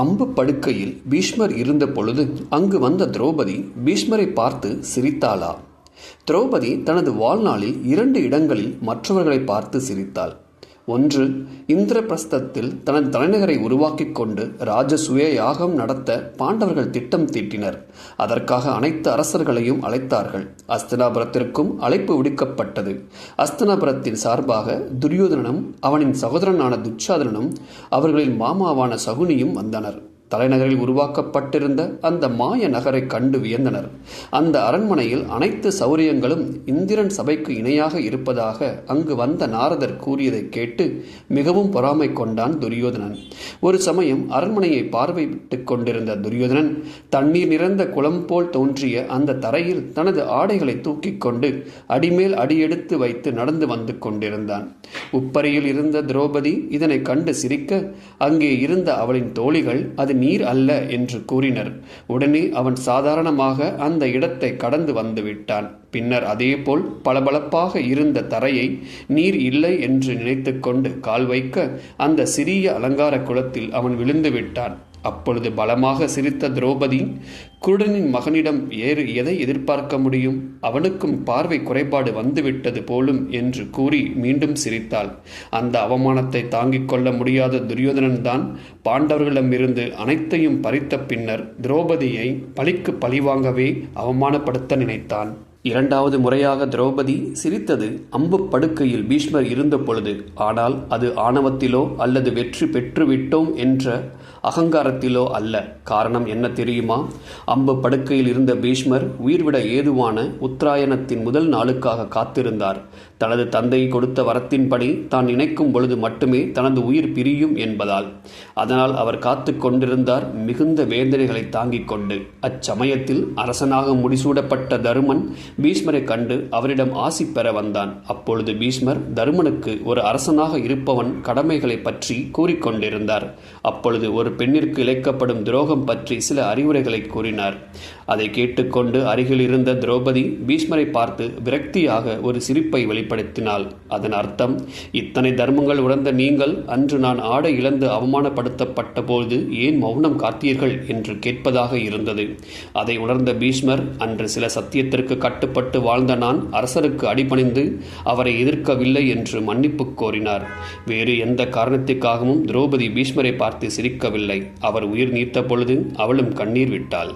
அம்பு படுக்கையில் பீஷ்மர் இருந்த பொழுது அங்கு வந்த திரௌபதி பீஷ்மரை பார்த்து சிரித்தாளா? திரௌபதி தனது வாழ்நாளில் இரண்டு இடங்களில் மற்றவர்களை பார்த்து சிரித்தாள். ஒன்று இந்திரபிரஸ்தத்தில் தனது தலைநகரை உருவாக்கிக் கொண்டு ராஜசுய யாகம் நடத்த பாண்டவர்கள் திட்டம் தீட்டினர். அதற்காக அனைத்து அரசர்களையும் அழைத்தார்கள். அஸ்தினாபுரத்திற்கும் அழைப்பு விடுக்கப்பட்டது. அஸ்தினாபுரத்தின் சார்பாக துரியோதனனும் அவனின் சகோதரனான துச்சாதனனும் அவர்களின் மாமாவான சகுனியும் வந்தனர். தலைநகரில் உருவாக்கப்பட்டிருந்த அந்த மாய நகரை கண்டு வியந்தனர். அந்த அரண்மனையில் அனைத்து சௌரியங்களும் இந்திரன் சபைக்கு இணையாக இருப்பதாக அங்கு வந்த நாரதர் கூறியதை கேட்டு மிகவும் பொறாமை கொண்டான் துரியோதனன். ஒரு சமயம் அரண்மனையை பார்வையிட்டு கொண்டிருந்த துரியோதனன் தண்ணீர் நிறைந்த குளம் போல் தோன்றிய அந்த தரையில் தனது ஆடைகளை தூக்கிக் கொண்டு அடிமேல் அடியெடுத்து வைத்து நடந்து வந்து கொண்டிருந்தான். உப்பரியில் இருந்த திரௌபதி இதனை கண்டு சிரிக்க அங்கே இருந்த அவளின் தோழிகள் அது நீர் அல்ல என்று கூறினர். உடனே அவன் சாதாரணமாக அந்த இடத்தை கடந்து வந்து விட்டான். பின்னர் அதேபோல் பளபளப்பாக இருந்த தரையை நீர் இல்லை என்று நினைத்துக்கொண்டு கால் வைக்க அந்த சிறிய அலங்கார குளத்தில் அவன் விழுந்து விட்டான். அப்பொழுது பலமாக சிரித்த திரௌபதி குருடனின் மகனிடம் ஏறு எதை எதிர்பார்க்க முடியும்? அவனுக்கும் பார்வை குறைபாடு வந்துவிட்டது போலும் என்று கூறி மீண்டும் சிரித்தாள். அந்த அவமானத்தை தாங்கிக் கொள்ள முடியாத துரியோதனன் தான் பாண்டவர்களிடமிருந்து அனைத்தையும் பறித்த பின்னர் திரௌபதியை பழிக்கு பழிவாங்கவே அவமானப்படுத்த நினைத்தான். இரண்டாவது முறையாக திரௌபதி சிரித்தது அம்பு படுக்கையில் பீஷ்மர் இருந்த பொழுது ஆனால் அது ஆணவத்திலோ அல்லது வெற்றி பெற்றுவிட்டோம் என்ற அகங்காரத்திலோ அல்ல. காரணம் என்ன தெரியுமா? அம்பு படுக்கையில் இருந்த பீஷ்மர் உயிர்விட ஏதுவான உத்தராயணத்தின் முதல் நாளுக்காக காத்திருந்தார். தனது தந்தை கொடுத்த வரத்தின்படி தான் நினைக்கும் பொழுது மட்டுமே தனது உயிர் பிரியும் என்பதால். அதனால் அவர் காத்து கொண்டிருந்தார் மிகுந்த வேதனைகளை தாங்கிக் கொண்டு. அச்சமயத்தில் அரசனாக முடிசூடப்பட்ட தருமன் பீஷ்மரை கண்டு அவரிடம் ஆசி பெற வந்தான். அப்பொழுது பீஷ்மர் தருமனுக்கு ஒரு அரசனாக இருப்பவன் கடமைகளை பற்றி கூறிக்கொண்டிருந்தார் அப்பொழுது ஒரு பெண்ணிற்கு இழைக்கப்படும் துரோகம் பற்றி சில அறிவுரைகளை கூறினார். அதை கேட்டுக்கொண்டு அருகில் இருந்த திரௌபதி பீஷ்மரை பார்த்து விரக்தியாக ஒரு சிரிப்பை வெளிப்படுத்தினாள் அதன் அர்த்தம் இத்தனை தர்மங்கள் உணர்ந்த நீங்கள் அன்று நான் ஆடை இழந்து அவமானப்படுத்தப்பட்ட போது ஏன் மௌனம் காத்தீர்கள் என்று கேட்பதாக இருந்தது. அதை உணர்ந்த பீஷ்மர் அன்று சில சத்தியத்திற்கு கட்டுப்பட்டு வாழ்ந்த நான் அரசருக்கு அடிபணிந்து அவரை எதிர்க்கவில்லை என்று மன்னிப்பு கோரினார். வேறு எந்த காரணத்திற்காகவும் திரௌபதி பீஷ்மரை பார்த்து சிரிக்கவில்லை. அவர் உயிர் நீத்த பொழுது அவளும் கண்ணீர் விட்டாள்.